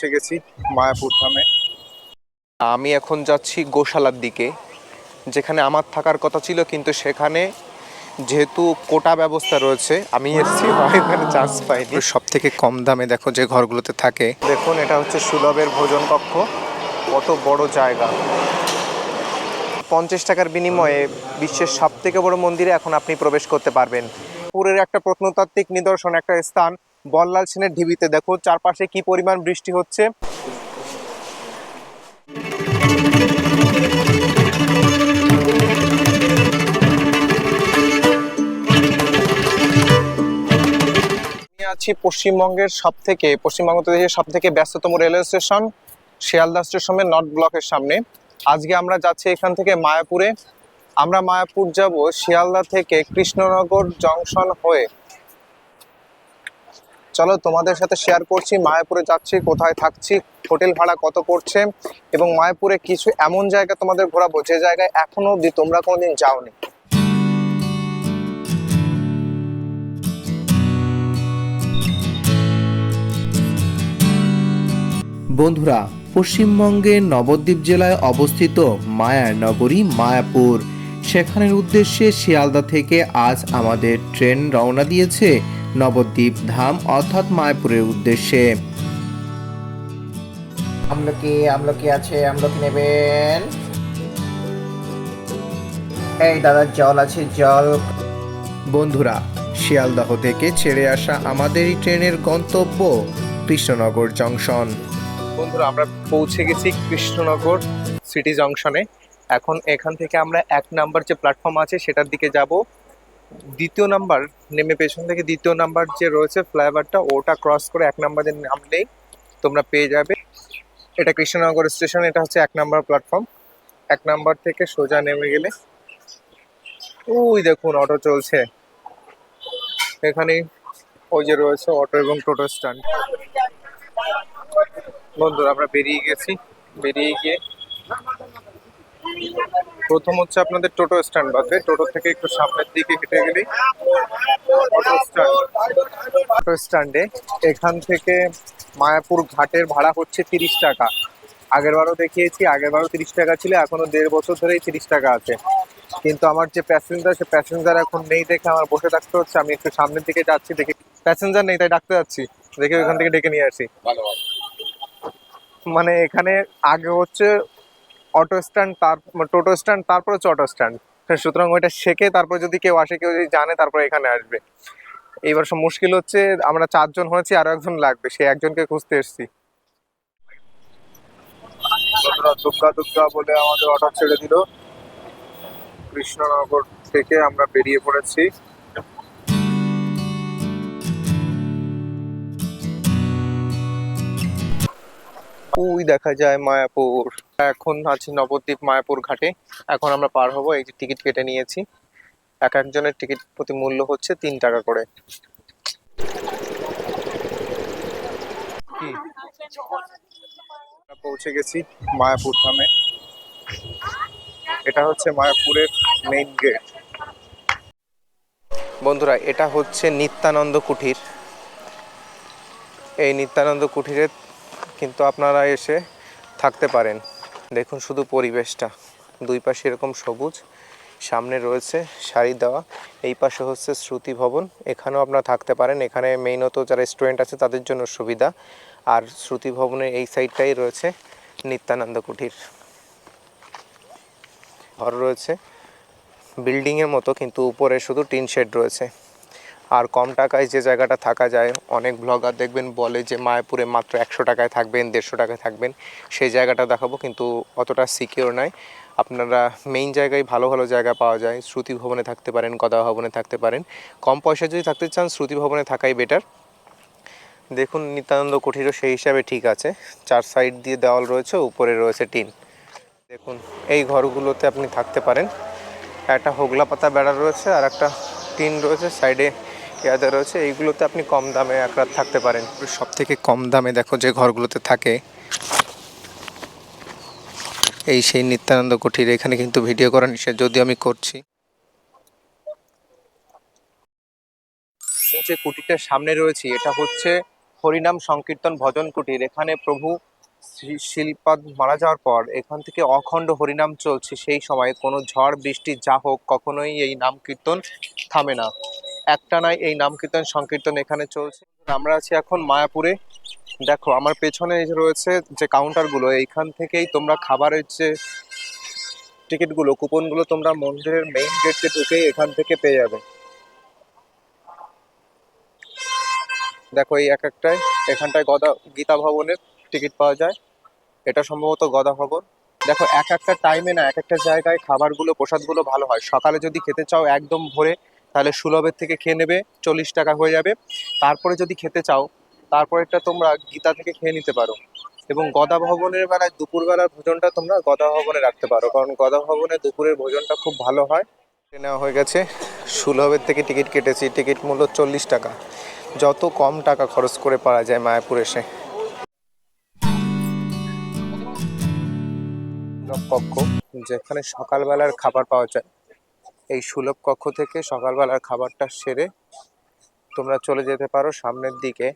পৌঁছে গেছি মায়াপুর ধামে। আমি এখন যাচ্ছি গোশালার দিকে যেখানে আমার থাকার কথা ছিল কিন্তু সেখানে যেহেতু কোটা ব্যবস্থা রয়েছে আমি এসেছি এখানে চান্স পাইনি। সব থেকে কম দামে দেখো যে ঘরগুলোতে থাকে। দেখুন এটা হচ্ছে সুলভের ভোজন কক্ষ। কত বড় জায়গা। পঞ্চাশ টাকার বিনিময়ে বিশ্বের সব থেকে বড় মন্দিরে এখন আপনি প্রবেশ করতে পারবেন। পুরের একটা প্রত্নতাত্ত্বিক নিদর্শন একটা স্থান বল্লাল সেনের ঢিবিতে। দেখো চারপাশে কি পরিমাণ বৃষ্টি হচ্ছে। আছি পশ্চিমবঙ্গের সব থেকে পশ্চিমবঙ্গ সব থেকে ব্যস্ততম রেলওয়ে স্টেশন, শিয়ালদা স্টেশনের নর্থ ব্লকের সামনে। আজকে আমরা যাচ্ছি এখান থেকে মায়াপুরে। আমরা মায়াপুর যাব শিয়ালদা থেকে কৃষ্ণনগর জংশন হয়ে চলো তোমাদের সাথে শেয়ার করছি, মায়াপুরে যাচ্ছি, কোথায় থাকছি হোটেল ভাড়া কত পড়ছে এবং মায়াপুরে কিছু এমন জায়গা তোমাদের ঘোরাবো যে জায়গায় এখনও অবধি তোমরা কোনোদিন যাওনি। বন্ধুরা, পশ্চিমবঙ্গের নবদ্বীপ জেলায় অবস্থিত মায়ার নগরী মায়াপুর। সেখানের উদ্দেশ্যে শিয়ালদা থেকে আজ আমাদের ট্রেন রওনা দিয়েছে। নবদ্বীপ ধাম অর্থাৎ মায়াপুরের উদ্দেশ্যে। আমলকি আমলকি আছে, আমলকি নেবেন। এই দাদা, জল আছে, জল। বন্ধুরা, শিয়ালদাহ থেকে ছেড়ে আসা আমাদের এই ট্রেনের গন্তব্য কৃষ্ণনগর জংশন। বন্ধুরা, আমরা পৌঁছে গেছি কৃষ্ণনগর সিটি জংশনে। এখন এখান থেকে আমরা এক নাম্বার যে প্ল্যাটফর্ম আছে, সেটার দিকে যাব। দ্বিতীয় নাম্বার, নেমে পেছন থেকে দ্বিতীয় নাম্বার যে রয়েছে ফ্লাইওভারটা, ওটা ক্রস করে এক নাম্বারে নামলেই তোমরা পেয়ে যাবে। এটা কৃষ্ণনগর স্টেশন, এটা হচ্ছে এক নাম্বার প্ল্যাটফর্ম এক নাম্বার থেকে সোজা নেমে গেলে, ওই দেখুন অটো চলছে। এখানে ওই যে রয়েছে অটো এবং টোটো স্ট্যান্ড বন্ধুরা, আমরা বেরিয়ে গেছি। বেরিয়ে গিয়ে প্রথম হচ্ছে আপনাদের টোটো স্ট্যান্ড বাসে। টোটো থেকে একটু সামনের দিকে হেঁটে গেলেই অটো স্ট্যান্ড অটো স্ট্যান্ডে এখান থেকে মায়াপুর ঘাটের ভাড়া হচ্ছে তিরিশ টাকা। আগের বারও দেখিয়েছি আগের বারও তিরিশ টাকা ছিল এখনও দেড় বছর ধরেই তিরিশ টাকা আছে। কিন্তু আমার যে প্যাসেঞ্জার সে প্যাসেঞ্জার এখন নেই দেখে আমার বসে থাকতে হচ্ছে। আমি একটু সামনের দিকে যাচ্ছি দেখে প্যাসেঞ্জার নেই তাই ডাকতে যাচ্ছি। দেখে ওখান থেকে ডেকে নিয়ে আসি। মানে এখানে আগে হচ্ছে অটো স্ট্যান্ড তার টোটো স্ট্যান্ড তারপর হচ্ছে অটো স্ট্যান্ড সুতরাং ওইটা শেখে, তারপর যদি কেউ আসে, কেউ যদি জানে, তারপর এখানে আসবে। এইবার সব মুশকিল হচ্ছে, আমরা চারজন হয়েছি, আরও একজন লাগবে সেই একজনকে খুঁজতে এসেছি। দুর্গা দুর্গা বলে আমাদের অটো ছেড়ে দিল। কৃষ্ণনগর থেকে আমরা বেরিয়ে পড়েছি। ওই দেখা যায় মায়াপুর। এখন আছি নবদ্বীপ মায়াপুর ঘাটে। এখন আমরা পার হব এই যে টিকিট কেটে নিয়েছি। এক একজনের টিকিট প্রতি মূল্য হচ্ছে তিন টাকা করে। পৌঁছে গেছি মায়াপুর ধামে। এটা হচ্ছে মায়াপুরের মেইন গেট বন্ধুরা এটা হচ্ছে নিত্যানন্দ কুঠির। এই নিত্যানন্দ কুঠিরে কিন্তু আপনারা এসে থাকতে পারেন। দেখুন শুধু পরিবেশটা। দুই পাশে এরকম সবুজ, সামনে রয়েছে শাড়ি দেওয়া, এই পাশে হচ্ছে শ্রুতি ভবন। এখানেও আপনারা থাকতে পারেন। এখানে মেইনত যারা স্টুডেন্ট আছে তাদের জন্য সুবিধা। আর শ্রুতি ভবনের এই সাইডটাই রয়েছে নিত্যানন্দ কুঠির ঘর রয়েছে। বিল্ডিংয়ের মতো, কিন্তু উপরে শুধু টিন শেড রয়েছে। আর কম টাকায় যে জায়গাটা থাকা যায়, অনেক ব্লগার দেখবেন বলে যে মায়াপুরে মাত্র একশো টাকায় থাকবেন, দেড়শো টাকায় থাকবেন। সেই জায়গাটা দেখাবো কিন্তু অতটা সিকিওর নয়। আপনারা মেইন জায়গায় ভালো ভালো জায়গা পাওয়া যায়। শ্রুতি ভবনে থাকতে পারেন, গদা ভবনে থাকতে পারেন। কম পয়সা যদি থাকতে চান, শ্রুতি ভবনে থাকাই বেটার দেখুন, নিত্যানন্দ কুঠিরও সেই হিসাবে ঠিক আছে। চার সাইড দিয়ে দেওয়াল রয়েছে, উপরে রয়েছে টিন। দেখুন, এই ঘরগুলোতে আপনি থাকতে পারেন। একটা হোগলা পাতা বেড়া রয়েছে আর একটা টিন রয়েছে। সাইডে ইয়াদে রয়েছে, এইগুলোতে আপনি কম দামে এক রাত থাকতে পারেন। সব থেকে কম দামে দেখো যে ঘরগুলোতে থাকে, এই সেই নিত্যানন্দ কুঠির এখানে কিন্তু ভিডিও করা নিষেধ, যদিও আমি করছি। যে কুটিরটার সামনে রয়েছে, এটা হচ্ছে হরিনাম সংকীর্তন ভজন কুটির। এখানে প্রভু শিলপাদ মারা যাওয়ার পর, এখান থেকে অখণ্ড হরিনাম চলছে। সেই সময় কোনো ঝড়, বৃষ্টি, যা হোক, কখনোই এই নাম কীর্তন থামে না। একটা নাই, এই নাম কীর্তন সংকীর্তন এখানে চলছে। আমরা আছি এখন মায়াপুরে। দেখো, আমার পেছনে রয়েছে যে কাউন্টারগুলো এইখান থেকেই তোমরা খাবারের যে টিকিটগুলো কুপনগুলো তোমরা মন্দিরের মেইন গেটে ঢুকেই এখান থেকে পেয়ে যাবে। দেখো, এই এক একটায় এখানটায় গদা, গীতা ভবনের টিকিট পাওয়া যায়। এটা সম্ভবত গদা ভবন। দেখো, এক একটা টাইমে না, এক একটা জায়গায় খাবারগুলো, প্রসাদগুলো ভালো হয়। সকালে যদি খেতে চাও, একদম ভোরে তাহলে সুলভের থেকে খেয়ে নেবে, চল্লিশ টাকা হয়ে যাবে। তারপরে যদি খেতে চাও, তারপরেরটা তোমরা গীতা থেকে খেয়ে নিতে পারো। এবং গদা ভবনের বেলায় দুপুরবেলার ভোজনটা তোমরা গদা ভবনে রাখতে পারো। কারণ গদা ভবনে দুপুরের ভোজনটা খুব ভালো হয়। নেওয়া হয়ে গেছে। সুলভের থেকে টিকিট কেটেছি। টিকিট মূল্য চল্লিশ টাকা। যত কম টাকা খরচ করে পারা যায় মায়াপুর এসে। কক্ষ যেখানে সকালবেলার খাবার পাওয়া যায়। এই সুলভ কক্ষ থেকে সকালবেলার খাবারটা সেরে তোমরা চলে যেতে পারো সামনের দিকে।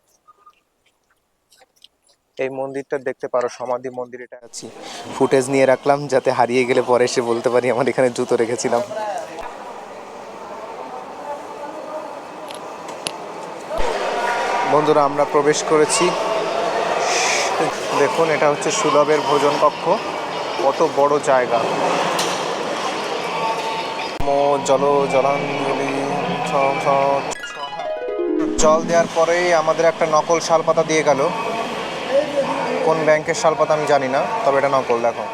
এই মন্দিরটা দেখতে পারো, সমাধি মন্দির এটা আছি। ফুটেজ নিয়ে রাখলাম যাতে হারিয়ে গেলে পরে এসে বলতে পারি, আমার এখানে জুতো রেখেছিলাম। বন্ধুরা, আমরা প্রবেশ করেছি। দেখুন, এটা হচ্ছে সুলভের ভোজন কক্ষ। কত বড় জায়গা। জল, জলাঞ্জলি জল দেওয়ার পরেই আমাদের একটা নকল শালপাতা দিয়ে গেল। কোন ব্যাংকের শালপাতা আমি জানি না, তবে এটা নকল, দেখো।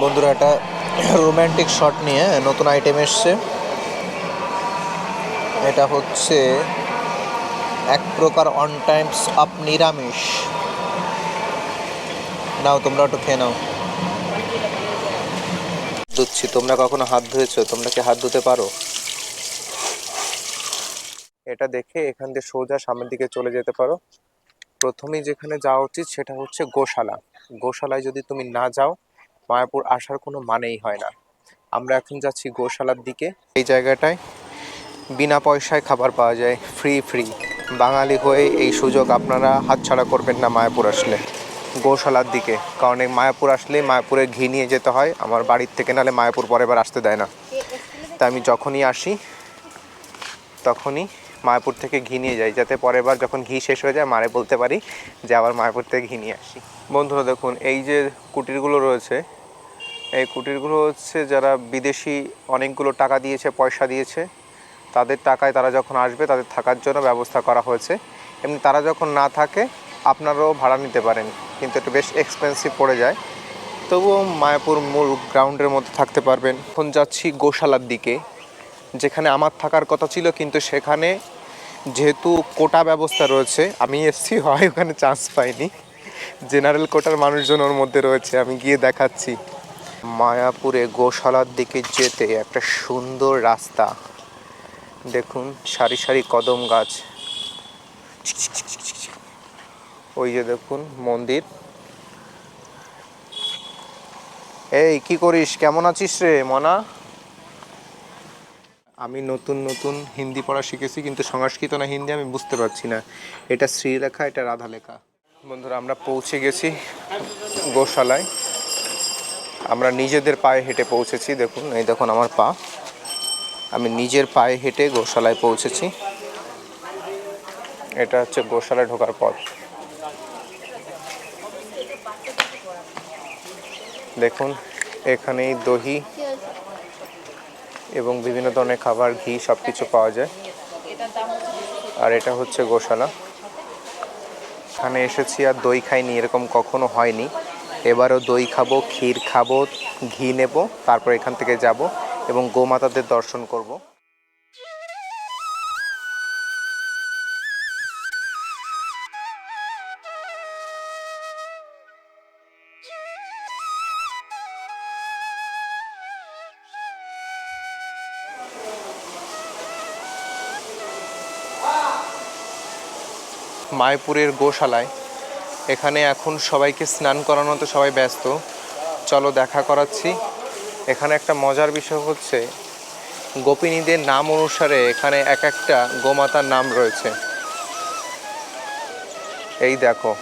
বন্ধুরা, এটা রোম্যান্টিক শট নিয়ে নতুন আইটেম এসছে। এটা হচ্ছে এক প্রকার অন টাইমস আপ নিরামিষ। নাও, তোমরা একটু খেয়ে নাও। ধুচ্ছি। তোমরা কখনো হাত ধুয়েছো? তোমরা কি হাত ধুতে পারো? এটা দেখে এখান দিয়ে সোজা সামনের দিকে চলে যেতে পারো। প্রথমেই যেখানে যাওয়া উচিত সেটা হচ্ছে গোশালা। গোশালায় যদি তুমি না যাও, মায়াপুর আসার কোনো মানেই হয় না। আমরা এখন যাচ্ছি গোশালার দিকে। এই জায়গাটায় বিনা পয়সায় খাবার পাওয়া যায় ফ্রি ফ্রি বাঙালি হয়ে এই সুযোগ আপনারা হাতছাড়া করবেন না মায়াপুর আসলে। গোশালার দিকে। কারণ এই মায়াপুর আসলে মায়াপুরে ঘি নিয়ে যেতে হয়। আমার বাড়ির থেকে নাহলে মায়াপুর পরের বার আসতে দেয় না। তাই আমি যখনই আসি, তখনই মায়াপুর থেকে ঘি নিয়ে যাই, যাতে পরের বার যখন ঘি শেষ হয়ে যায়, মারে বলতে পারি যে আবার মায়াপুর থেকে ঘি নিয়ে আসি। বন্ধুরা, দেখুন, এই যে কুটিরগুলো রয়েছে, এই কুটিরগুলো হচ্ছে যারা বিদেশি অনেকগুলো টাকা দিয়েছে, পয়সা দিয়েছে, তাদের টাকায় তারা যখন আসবে, তাদের থাকার জন্য ব্যবস্থা করা হয়েছে। এমনি তারা যখন না থাকে আপনারাও ভাড়া নিতে পারেন, কিন্তু একটু বেশ এক্সপেন্সিভ পড়ে যায়। তবুও মায়াপুর মূল গ্রাউন্ডের মধ্যে থাকতে পারবেন। এখন যাচ্ছি গোশালার দিকে, যেখানে আমার থাকার কথা ছিল, কিন্তু সেখানে যেহেতু কোটা ব্যবস্থা রয়েছে, আমি এসছি, হয় ওখানে চান্স পাইনি। জেনারেল কোটার মানুষজন ওর মধ্যে রয়েছে, আমি গিয়ে দেখাচ্ছি। মায়াপুরে গোশালার দিকে যেতে একটা সুন্দর রাস্তা। দেখুন, সারি সারি কদম গাছ। ওই যে দেখুন, মন্দির। এই, কি করিস? কেমন আছিস রে, মনা? আমি নতুন নতুন হিন্দি পড়া শিখেছি, কিন্তু সংস্কৃত না হিন্দি আমি বুঝতে পারছি না। এটা শ্রীলেখা, এটা রাধা লেখা বন্ধুরা, আমরা পৌঁছে গেছি গোশালায়। আমরা নিজেদের পায়ে হেঁটে পৌঁছেছি, দেখুন, এই দেখুন আমার পা। আমি নিজের পায়ে হেঁটে গোশালায় পৌঁছেছি। এটা হচ্ছে গোশালায় ঢোকার পথ। দেখুন, এখানেই দহি এবং বিভিন্ন ধরনের খাবার, ঘি সব কিছু পাওয়া যায়। আর এটা হচ্ছে গোশালা। এখানে এসেছি আর দই খাইনি, এরকম কখনো হয়নি। এবারও দই খাব, ক্ষীর খাব, ঘি নেব, তারপর এখান থেকে যাব এবং গোমাতাদের দর্শন করব। মায়াপুরের গোশালায়। এখানে এখন সবাইকে স্নান করানোতে সবাই ব্যস্ত। চলো দেখা করাচ্ছি। এখানে একটা মজার বিষয় হচ্ছে, গোপিনীদের নাম অনুসারে এখানে এক একটা গোমাতার নাম রয়েছে। এই দেখো।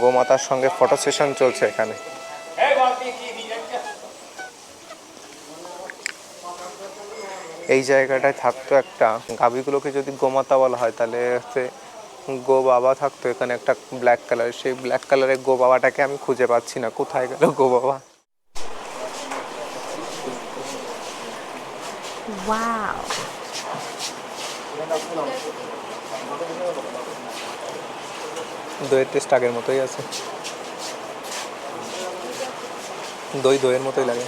গোমাতার সঙ্গে ফটো সেশন চলছে এখানে। এই জায়গাটায় থাকতো একটা। গাভীগুলোকে যদি গোমাতা বলা হয় তাহলে হচ্ছে গো বাবা থাকতো। এখানে একটা ব্ল্যাক কালার সেই ব্ল্যাক কালারের গো বাবাটাকে আমি খুঁজে পাচ্ছি না। কোথায় গেল গো বাবা. দইয়ের টেস্ট আগের মতোই আছে। দই দইয়ের মতোই লাগে।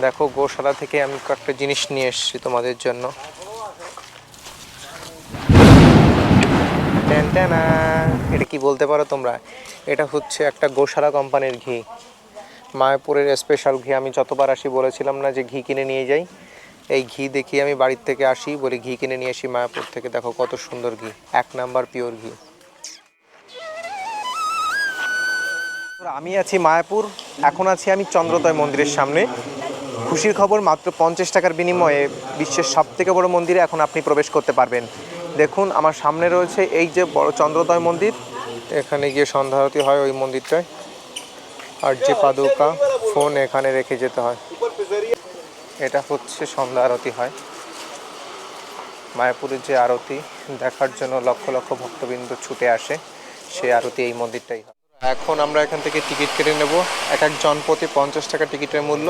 দেখো, গোশালা থেকে আমি কয়েকটা জিনিস নিয়ে এসেছি তোমাদের জন্য। এটা কি বলতে পারো তোমরা? এটা হচ্ছে একটা গোশালা কোম্পানির ঘি। মায়াপুরের স্পেশাল ঘি। আমি যতবার আসি বলেছিলাম না যে ঘি কিনে নিয়ে যাই। এই ঘি দেখি আমি বাড়ির থেকে আসি বলি ঘি কিনে নিয়ে আসি মায়াপুর থেকে। দেখো, কত সুন্দর ঘি। এক নাম্বার পিওর ঘি। আমি আছি মায়াপুর। এখন আছি আমি চন্দ্রোদয় মন্দিরের সামনে। খুশির খবর মাত্র পঞ্চাশ টাকার বিনিময়ে বিশ্বের সব থেকে বড় মন্দিরে এখন আপনি প্রবেশ করতে পারবেন। দেখুন, আমার সামনে রয়েছে এই যে বড় চন্দ্রোদয় মন্দির। এখানে গিয়ে সন্ধ্যা আরতি হয় ওই মন্দিরটায়। আর যে পাদুকা, ফোন এখানে রেখে যেতে হয়। এটা হচ্ছে সন্ধ্যা আরতি হয়। মায়াপুরের যে আরতি, দেখার জন্য লক্ষ লক্ষ ভক্তবৃন্দ ছুটে আসে। সেই আরতি এই মন্দিরটাই হয়। এখন আমরা এখান থেকে টিকিট কেটে নেব। এক এক জন প্রতি পঞ্চাশ টাকা টিকিটের মূল্য।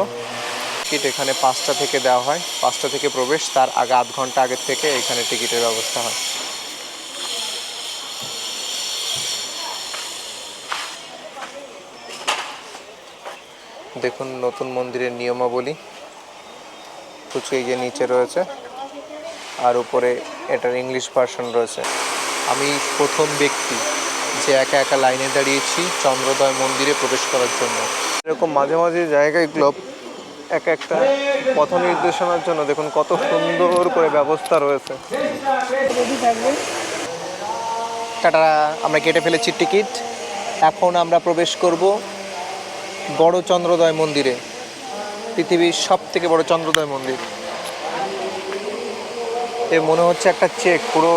টিকিট এখানে পাঁচটা থেকে দেওয়া হয়। পাঁচটা থেকে প্রবেশ, তার আগে আধ ঘণ্টা আগের থেকে এখানে টিকিটের ব্যবস্থা হয়। দেখুন, নতুন মন্দিরের নিয়মাবলী। এই যে নিচে রয়েছে, আর উপরে এটার ইংলিশ ভার্সন রয়েছে। আমি প্রথম ব্যক্তি যে একা একা লাইনে দাঁড়িয়েছি চন্দ্রোদয় মন্দিরে প্রবেশ করার জন্য। এরকম মাঝে মাঝে জায়গাগুলো এক একটা পথ নির্দেশনার জন্য দেখুন কত সুন্দর করে ব্যবস্থা রয়েছে। টাটা আমরা কেটে ফেলেছি টিকিট। এখন আমরা প্রবেশ করব বড় চন্দ্রোদয় মন্দিরে, পৃথিবীর সব থেকে বড় চন্দ্রোদয় মন্দির। এ মনে হচ্ছে একটা চেক, পুরো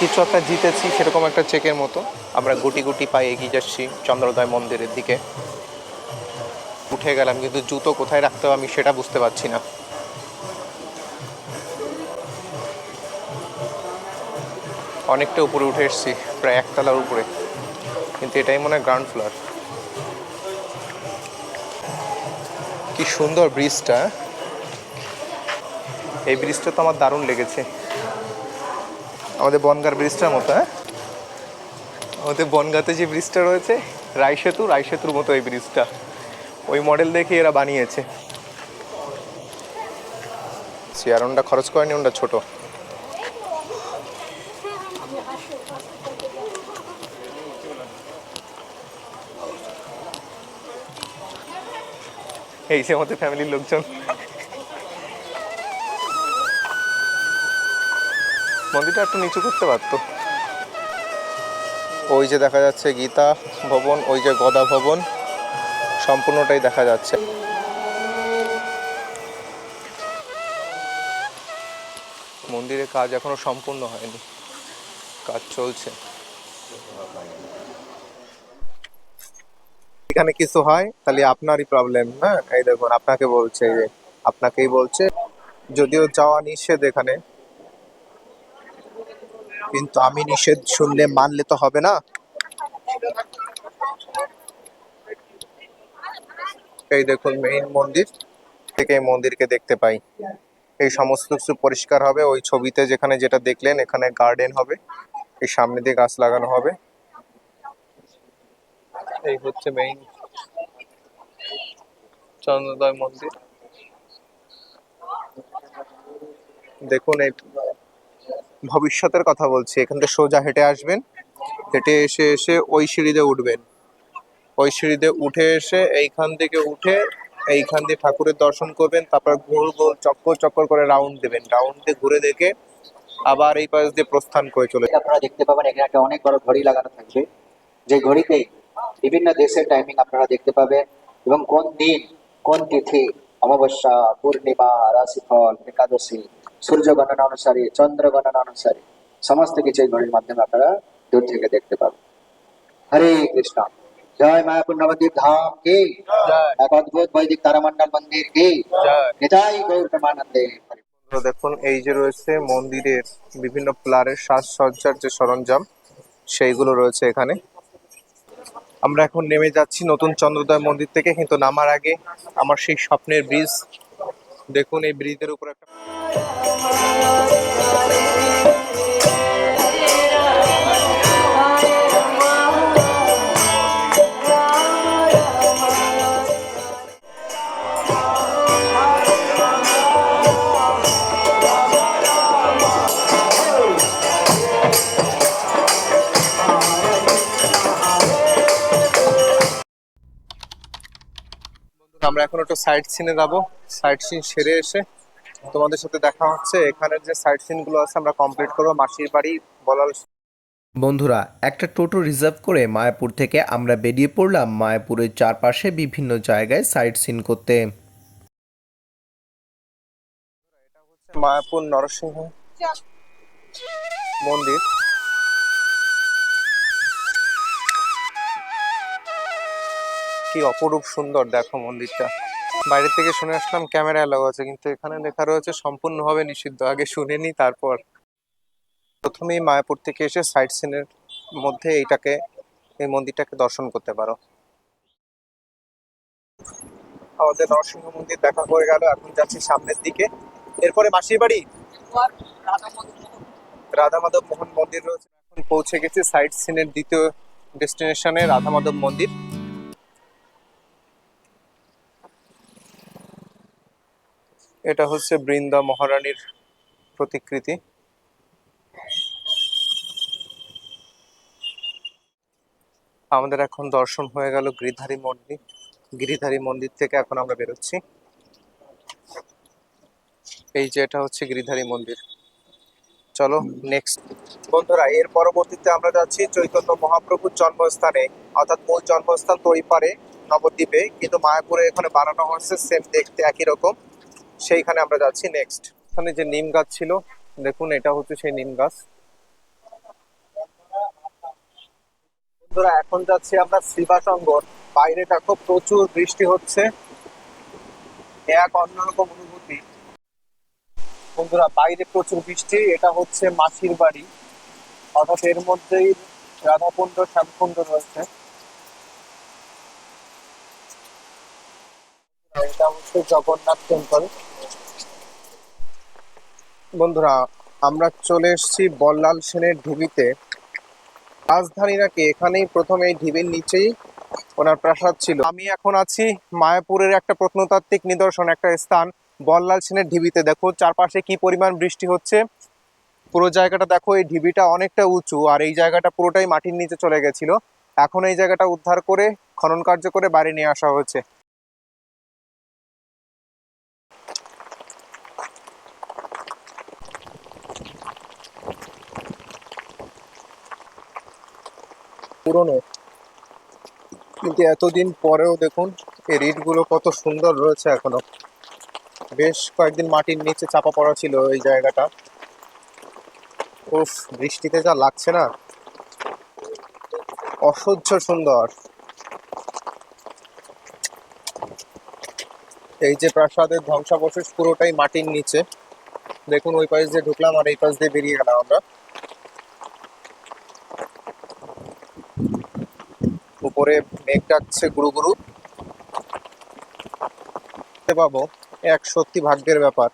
কিছু একটা জিতেছি সেরকম একটা চেকের মতো। আমরা গুটি গুটি পায়ে এগিয়ে যাচ্ছি চন্দ্রোদয় মন্দিরের দিকে। উঠে গেলাম, কিন্তু জুতো কোথায় রাখতে হবে আমি সেটা বুঝতে পারছি না। অনেকটা উপরে উঠে এসেছি, প্রায় একতলার উপরে। কিন্তু এটাই মনে হয় গ্রাউন্ড ফ্লোর কি সুন্দর ব্রিজটা এই ব্রিজটা তো আমার দারুণ লেগেছে। আমাদের বনগার ব্রিজটার মতো হ্যাঁ? আমাদের বনগাতে যে ব্রিজটা রয়েছে রায় সেতু রায় সেতুর মতো এই ব্রিজটা ওই মডেল দেখে এরা বানিয়েছে। চেয়ারনটা খরচ করেনি ওটা ছোট। এই যে আমাদের ফ্যামিলির লোকজন। মন্দিরটা একটু নিচু করতে পারতো। ওই যে দেখা যাচ্ছে গীতা ভবন, ওই যে গদা ভবন। সম্পূর্ণটাই দেখা যাচ্ছে। মন্দিরের কাজ এখনও সম্পূর্ণ হয়নি। কাজ চলছে। এখানে কিছু হয়, তাহলে আপনারই প্রবলেম হ্যাঁ? এই দেখুন, আপনাকে বলছে যে, আপনাকেই বলছে। যদিও যাওয়া নিষেধ এখানে। কিন্তু আমি নিষেধ শুনলে মানলে তো হবে না। এই দেখুন মেইন মন্দির। থেকে এই মন্দিরকে দেখতে পাই। এই সমস্ত কিছু পরিষ্কার হবে। ওই ছবিতে যেখানে যেটা দেখলেন, এখানে গার্ডেন হবে। এই সামনে দিয়ে গাছ লাগানো হবে। এই হচ্ছে মেইন চন্দ্রোদয় মন্দির। দেখুন, এই ভবিষ্যতের কথা বলছি। এখান থেকে সোজা হেঁটে আসবেন। হেঁটে এসে এসে ওই সিঁড়িতে উঠবেন। ওই সিঁড়িতে উঠে এসে এইখান থেকে উঠে এইখান দিয়ে ঠাকুরের দর্শন করবেন, তারপর গোল গোল চক্কর চক্কর করে রাউন্ড দেবেন। রাউন্ডে ঘুরে দেখে আবার এই পাশ দিয়ে প্রস্থান করে চলে আপনারা দেখতে পাবেন, এখানে একটা অনেক বড় ঘড়ি লাগানো থাকবে। যে ঘড়িতে বিভিন্ন দেশের টাইমিং আপনারা দেখতে পাবেন এবং কোন দিন, কোন তিথি, অমাবস্যা, পূর্ণিমা, রাশিফল, একাদশী, সূর্য গণনা অনুসারে, চন্দ্র গণনা অনুসারে, সমস্ত কিছু এই ঘড়ির মাধ্যমে আপনারা দূর থেকে দেখতে পাবেন। হরে কৃষ্ণ। জয় মায়াপুর নবদ্বীপ ধাম কি এক অদ্ভুত বৈদিক তারামণ্ডল মন্দির কি নিতাই গৌর প্রেমানন্দে দেখুন এই যে রয়েছে মন্দিরের বিভিন্ন প্লারের সাজসজ্জার যে সরঞ্জাম সেইগুলো রয়েছে এখানে। আমরা এখন নেমে যাচ্ছি নতুন চন্দ্রোদয় মন্দির থেকে কিন্তু নামার আগে আমার সেই স্বপ্নের ব্রিজ। দেখুন এই ব্রিজের উপর একটা আমরা এখন একটু সাইড সিনে যাব। সাইড সিন সেরে এসে তোমাদের সাথে দেখা হচ্ছে। এখানের যে সাইড সিনগুলো আছে আমরা কমপ্লিট করব। মাসির বাড়ি বলাল বন্ধুরা একটা টোটো রিজার্ভ করে মায়াপুর থেকে আমরা বেরিয়ে পড়লাম মায়াপুরের চারপাশে বিভিন্ন জায়গায় সাইট সিন করতে। মায়াপুর নরসিংহ মন্দির। কি অপরূপ সুন্দর, দেখো মন্দিরটা। বাইরে থেকে শুনে আসলাম ক্যামেরা অ্যালাউ আছে, কিন্তু এখানে লেখা রয়েছে সম্পূর্ণভাবে নিষিদ্ধ। আগে শুনে নি, তারপর। প্রথমেই মায়াপুর থেকে এসে সাইট সিনের মধ্যে এইটাকে, এই মন্দিরটাকে দর্শন করতে পারো। আমাদের নরসিংহ মন্দির দেখা হয়ে গেল, এখন যাচ্ছি সামনের দিকে। এরপরে মাসির বাড়ি? রাধা মাধব মোহন মন্দির রয়েছে। এখন পৌঁছে গেছি সাইট সিনের দ্বিতীয় ডেস্টিনেশনে রাধা মাধব মন্দির। এটা হচ্ছে বৃন্দা মহারানীর প্রতিকৃতি। আমাদের এখন দর্শন হয়ে গেল গিরিধারী মন্দির। গিরিধারী মন্দির থেকে এখন আমরা বেরোচ্ছি। এই যে এটা হচ্ছে গিরিধারী মন্দির। চলো নেক্সট বন্ধুরা, এর পরবর্তীতে আমরা যাচ্ছি চৈতন্য মহাপ্রভুর জন্মস্থানে। অর্থাৎ মূল জন্মস্থান তো ওই পারে, নবদ্বীপে। কিন্তু মায়াপুরে এখানে বানানো হয়েছে সেম দেখতে একই রকম। সেইখানে আমরা যাচ্ছি নেক্সট এখানে যে নিম গাছ ছিল, দেখুন, এটা হচ্ছে সেই নিম গাছ। বন্ধুরা, এখন যাচ্ছি আমরা শিবাচঙ্গর বাইরে দেখো, প্রচুর বৃষ্টি হচ্ছে। এক অন্যরকম অনুভূতি। বন্ধুরা, বাইরে প্রচুর বৃষ্টি। এটা হচ্ছে মাসির বাড়ি। অর্থাৎ এর মধ্যেই রাধাকুণ্ড, শ্যামকুণ্ড রয়েছে। জগন্নাথ টেম্পল বন্ধুরা, আমরা চলে এসেছি বল্লাল সেনের ঢিবিতে। রাজধানী নাকি এখানেই এই ঢিবির নিচেই ওনার প্রাসাদ ছিল? আমি এখন আছি মায়াপুরের একটা প্রত্নতাত্ত্বিক নিদর্শন, একটা স্থান বল্লাল সেনের ঢিবিতে। দেখো, চারপাশে কি পরিমাণ বৃষ্টি হচ্ছে। পুরো জায়গাটা দেখো, এই ঢিবিটা অনেকটা উঁচু আর এই জায়গাটা পুরোটাই মাটির নিচে চলে গেছিল। এখন এই জায়গাটা উদ্ধার করে, খনন কার্য করে বাড়ি নিয়ে আসা হয়েছে। পুরনো। কিন্তু এতদিন পরেও দেখুন, এই রিটগুলো কত সুন্দর রয়েছে এখনও। বেশ কয়েকদিন মাটির নিচে চাপা পড়া ছিল এই জায়গাটা। উফ, বৃষ্টিতে যা লাগছে না। অসহ্য সুন্দর। এই যে প্রাসাদের ধ্বংসাবশেষ পুরোটাই মাটির নিচে। দেখুন, ওই পাশ দিয়ে ঢুকলাম আর এই পাশ দিয়ে বেরিয়ে গেলাম আমরা। উপরে মেঘ ডাকছে গুরু গুরু। পাবো, এক সত্যি ভাগ্যের ব্যাপার।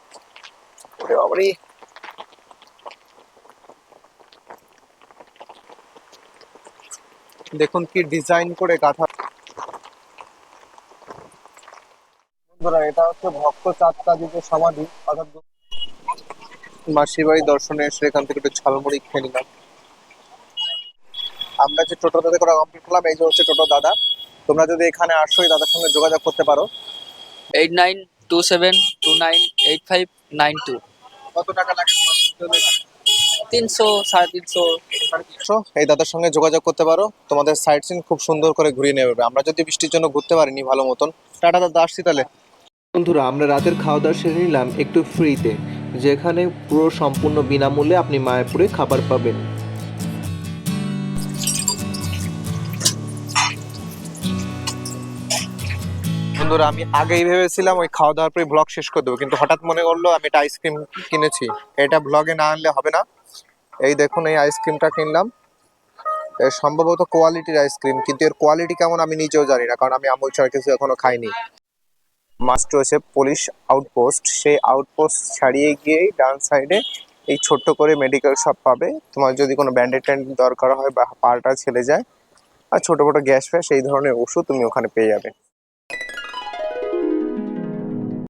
দেখুন কি ডিজাইন করে গাঁথা। বন্ধুরা, এটা হচ্ছে ভক্ত চাঁদকাদিদের সমাধি। অর্থাৎ মাসির বাড়ি দর্শনে এসে এখান থেকে একটু ঝালমুড়ি খেয়ে নিলাম। আমরা যে টোটো দাদা করে কমপ্লিট করলাম এই যে হচ্ছে টোটো দাদা। তোমরা যদি এখানে আসো এই দাদার সঙ্গে যোগাযোগ করতে পারো। Eight nine two seven two nine eight five nine two. কত টাকা লাগে তিনশো সাড়ে তিনশো। So, এই দাদার সঙ্গে যোগাযোগ করতে পারো। তোমাদের সাইট সিন খুব সুন্দর করে ঘুরিয়ে নেবে। আমরা যদি বৃষ্টির জন্য ঘুরতে পারিনি ভালো মতন। টাটা দাদা আসছি তাহলে। বন্ধুরা আমরা রাতের খাওয়া দাওয়া সেরে নিলাম একটু ফ্রিতে যেখানে পুরো সম্পূর্ণ বিনামূল্যে আপনি মায়াপুরে খাবার পাবেন। বন্ধুরা, আমি আগেই ভেবেছিলাম ওই খাওয়া দাওয়ার পরে ব্লগ শেষ করে দেবো, কিন্তু হঠাৎ মনে করল আমি এটা আইসক্রিম কিনেছি। এটা ব্লগে না আনলে হবে না। এই দেখুন, এই আইসক্রিমটা কিনলাম। সম্ভবত কোয়ালিটির আইসক্রিম কিন্তু এর কোয়ালিটি কেমন আমি নিজেও জানি না, কারণ আমি আমুল ছাড়া কিছু এখনও খাইনি। মাস্ট রয়েছে পুলিশ আউটপোস্ট সেই আউটপোস্ট ছাড়িয়ে গিয়েই ডান সাইডে এই ছোট্ট করে মেডিকেল শপ পাবে। তোমার যদি কোনো ব্যান্ডেড ট্যান্ড দরকার হয় বা পাটা ছেলে যায়, আর ছোট ছোট গ্যাস ফ্যাস, এই ধরনের ওষুধ তুমি ওখানে পেয়ে যাবে।